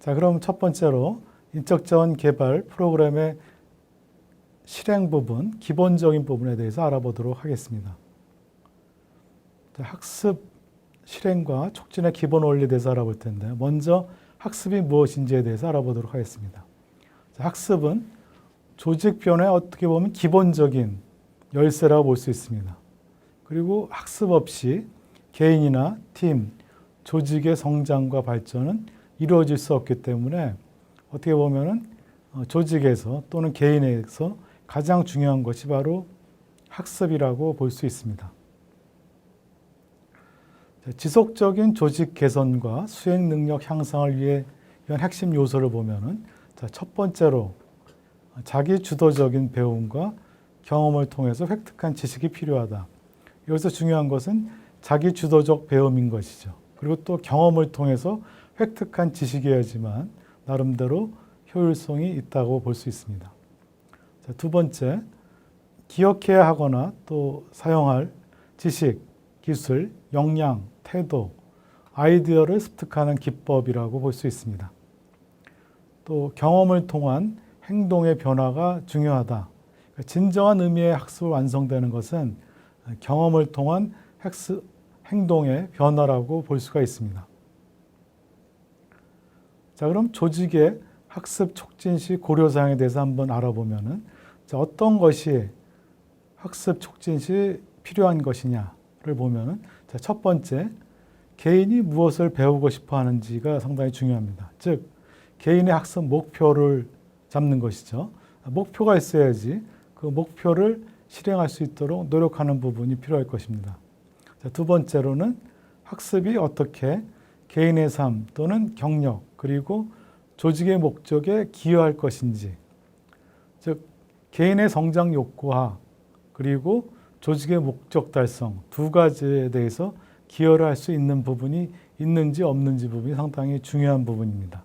자, 그럼 첫 번째로 인적 자원 개발 프로그램의 실행 부분, 기본적인 부분에 대해서 알아보도록 하겠습니다. 자, 학습 실행과 촉진의 기본 원리에 대해서 알아볼 텐데 먼저 학습이 무엇인지에 대해서 알아보도록 하겠습니다. 자, 학습은 조직 변화의 어떻게 보면 기본적인 열쇠라고 볼 수 있습니다. 그리고 학습 없이 개인이나 팀, 조직의 성장과 발전은 이루어질 수 없기 때문에 어떻게 보면은 어, 조직에서 또는 개인에서 가장 중요한 것이 바로 학습이라고 볼 수 있습니다. 자, 지속적인 조직 개선과 수행 능력 향상을 위해 위한 핵심 요소를 보면은 자, 첫 번째로 자기 주도적인 배움과 경험을 통해서 획득한 지식이 필요하다. 여기서 중요한 것은 자기 주도적 배움인 것이죠. 그리고 또 경험을 통해서 획득한 지식이어야지만 나름대로 효율성이 있다고 볼 수 있습니다. 자, 두 번째, 기억해야 하거나 또 사용할 지식, 기술, 역량, 태도, 아이디어를 습득하는 기법이라고 볼 수 있습니다. 또 경험을 통한 행동의 변화가 중요하다. 그러니까 진정한 의미의 학습을 완성되는 것은 경험을 통한 학습, 행동의 변화라고 볼 수가 있습니다. 자, 그럼 조직의 학습 촉진 시 고려사항에 대해서 한번 알아보면은 자, 어떤 것이 학습 촉진 시 필요한 것이냐를 보면은 자, 첫 번째 개인이 무엇을 배우고 싶어 하는지가 상당히 중요합니다. 즉 개인의 학습 목표를 잡는 것이죠. 목표가 있어야지 그 목표를 실행할 수 있도록 노력하는 부분이 필요할 것입니다. 자, 두 번째로는 학습이 어떻게 개인의 삶 또는 경력 그리고 조직의 목적에 기여할 것인지 즉 개인의 성장 욕구와 그리고 조직의 목적 달성 두 가지에 대해서 기여를 할 수 있는 부분이 있는지 없는지 부분이 상당히 중요한 부분입니다.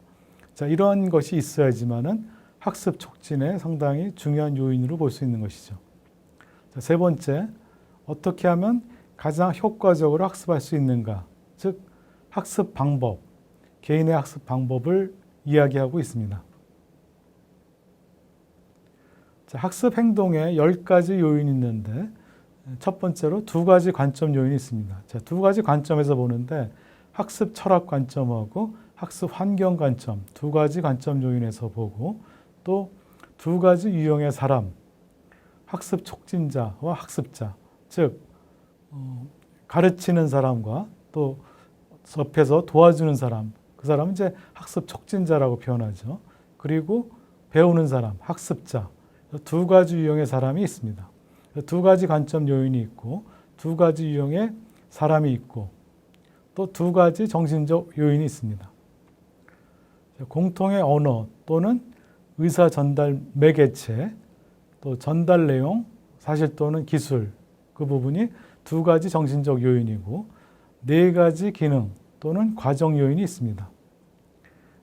자, 이러한 것이 있어야지만은 학습 촉진에 상당히 중요한 요인으로 볼 수 있는 것이죠. 자, 세 번째, 어떻게 하면 가장 효과적으로 학습할 수 있는가? 즉, 학습 방법, 개인의 학습 방법을 이야기하고 있습니다. 자, 학습 행동에 10가지 요인이 있는데 첫 번째로 두 가지 관점 요인이 있습니다. 자, 두 가지 관점에서 보는데 학습 철학 관점하고 학습 환경 관점 두 가지 관점 요인에서 보고 또 두 가지 유형의 사람 학습 촉진자와 학습자 즉 어, 가르치는 사람과 또 옆에서 도와주는 사람 그 사람은 이제 학습 촉진자라고 표현하죠. 그리고 배우는 사람 학습자 두 가지 유형의 사람이 있습니다. 두 가지 관점 요인이 있고 두 가지 유형의 사람이 있고 또 두 가지 정신적 요인이 있습니다. 공통의 언어 또는 의사 전달 매개체 또 전달 내용 사실 또는 기술 그 부분이 두 가지 정신적 요인이고 네 가지 기능 또는 과정 요인이 있습니다.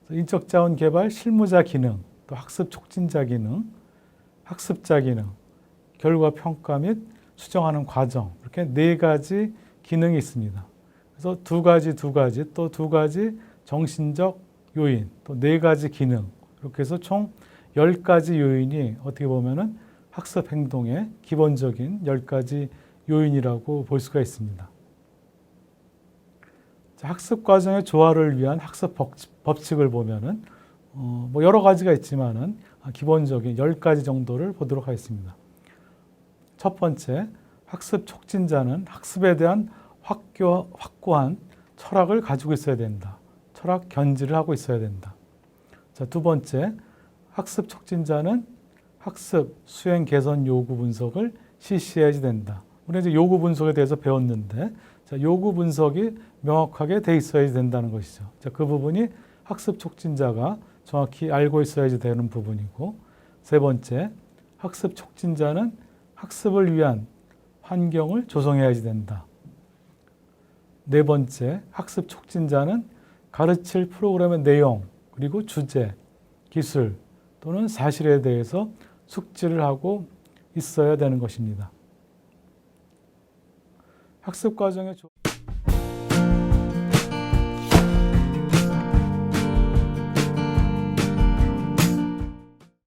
인적 자원 개발 실무자 기능 또 학습 촉진자 기능 학습자 기능 결과 평가 및 수정하는 과정 이렇게 네 가지 기능이 있습니다. 그래서 두 가지 두 가지 또 두 가지 정신적 요인 또 네 가지 기능 이렇게 해서 총열 가지 요인이 어떻게 보면은 학습 행동의 기본적인 열 가지 요인이라고 볼 수가 있습니다. 자, 학습 과정의 조화를 위한 학습 법칙 을 보면은 어, 뭐 여러 가지가 있지만은 기본적인 열 가지 정도를 보도록 하겠습니다. 첫 번째, 학습 촉진자는 학습에 대한 확교, 확고한 철학을 가지고 있어야 된다. 철학 견지를 하고 있어야 된다. 자, 두 번째, 학습 촉진자는 학습 수행 개선 요구 분석을 실시해야지 된다. 우리 이제 요구 분석에 대해서 배웠는데, 자, 요구 분석이 명확하게 돼 있어야지 된다는 것이죠. 자, 그 부분이 학습 촉진자가 정확히 알고 있어야지 되는 부분이고, 세 번째, 학습 촉진자는 학습을 위한 환경을 조성해야지 된다. 네 번째, 학습 촉진자는 가르칠 프로그램의 내용, 그리고 주제, 기술 또는 사실에 대해서 숙지를 하고 있어야 되는 것입니다. 학습 과정의 조...